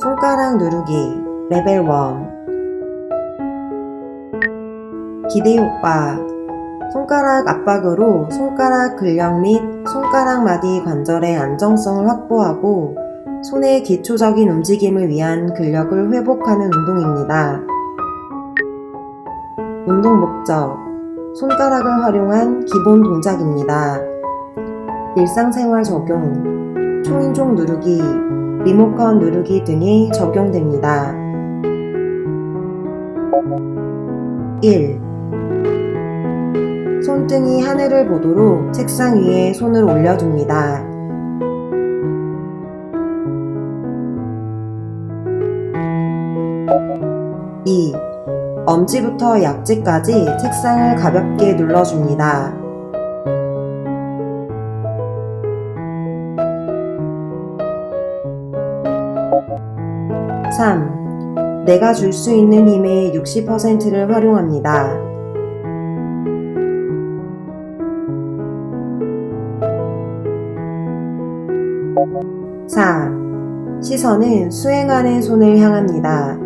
손가락 누르기 레벨 1 기대 효과 손가락 압박으로 손가락 근력 및 손가락 마디 관절의 안정성을 확보하고 손의 기초적인 움직임을 위한 근력을 회복하는 운동입니다. 운동 목적 손가락을 활용한 기본 동작입니다. 일상생활 적용 초인종 누르기, 리모컨 누르기 등이 적용됩니다. 1. 손등이 하늘을 보도록 책상 위에 손을 올려줍니다. 2. 엄지부터 약지까지 책상을 가볍게 눌러줍니다. 3. 내가 줄 수 있는 힘의 60%를 활용합니다. 4. 시선은 수행하는 손을 향합니다.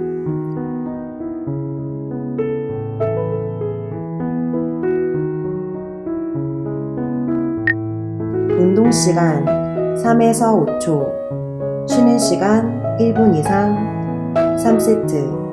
운동 시간 3에서 5초, 쉬는 시간 1분 이상 3세트.